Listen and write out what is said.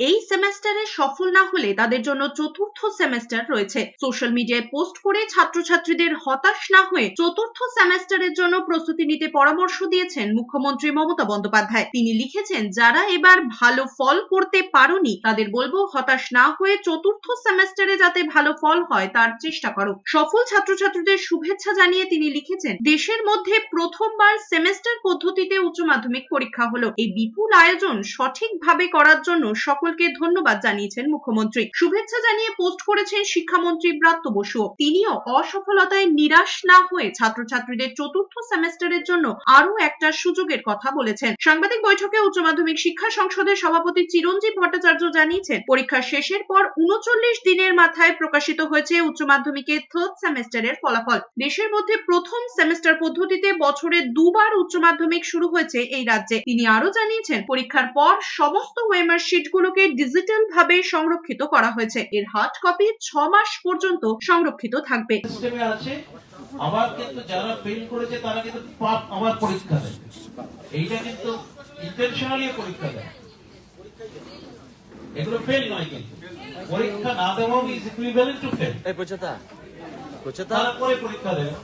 এই সেমেস্টারে সফল না হলে তাদের জন্য চতুর্থ সেমেস্টার রয়েছে। সোশ্যাল মিডিয়ায় পোস্ট করে ছাত্রছাত্রীদের হতাশ না হয়ে চতুর্থ সেমেস্টারের জন্য প্রস্তুতি নিতে পরামর্শ দিয়েছেন মুখ্যমন্ত্রী মমতা বন্দ্যোপাধ্যায়। তিনি লিখেছেন, যারা এবার ভালো ফল করতে পারোনি, তাদের বলব হতাশ না হয়ে চতুর্থ সেমেস্টারে যাতে ভালো ফল হয়, তার চেষ্টা করো। সফল ছাত্রছাত্রীদের শুভেচ্ছা জানিয়ে তিনি লিখেছেন, দেশের মধ্যে প্রথমবার সেমেস্টার পদ্ধতিতে উচ্চ মাধ্যমিক পরীক্ষা হলো। এই বিপুল আয়োজন সঠিকভাবে করার জন্য সকলকে ধন্যবাদ জানিয়েছেন মুখ্যমন্ত্রী। শুভেচ্ছা জানিয়ে পোস্ট করেছেন শিক্ষামন্ত্রী ব্রাত্য বসু। তিনিও অসফলতায় নিরাশ না হয়ে ছাত্রছাত্রীদের চতুর্থ সেমেস্টারের জন্য আরও একটা সুযোগের কথা বলেছেন। সাংবাদিক বৈঠকে উচ্চ মাধ্যমিক শিক্ষা সংসদের সভাপতি চিরঞ্জীব ভট্টাচার্য জানিয়েছেন, পরীক্ষা শেষের পর উনচল্লিশ দিনের মাথায় প্রকাশিত হয়েছে উচ্চ মাধ্যমিকের থার্ড সেমেস্টারের ফলাফল। দেশের মধ্যে প্রথম সেমেস্টার পদ্ধতিতে বছরে দুবার উচ্চ মাধ্যমিক শুরু হয়েছে এই রাজ্যে। তিনি আরও জানিয়েছেন, পরীক্ষার পর সমস্ত ওয়েমার শিটগুলোকে ডিজিটাল ভাবে সংরক্ষিত করা হয়েছে। এর হার্ড কপি ছ মাস পর্যন্ত সংরক্ষিত থাকবে। সিস্টেমে আছে আবার কিন্তু যারা ফেল করেছে তারা কিন্তু পাপ আবার পরীক্ষা দেয়। এইটা কিন্তু ইন্টেনশনালি পরীক্ষা দেয়। এগুলো ফেল নয় কিন্তু। পরীক্ষা না দেওয়াও ইজ ইকুইভ্যালেন্ট টু ফেল এই পরীক্ষা দেবে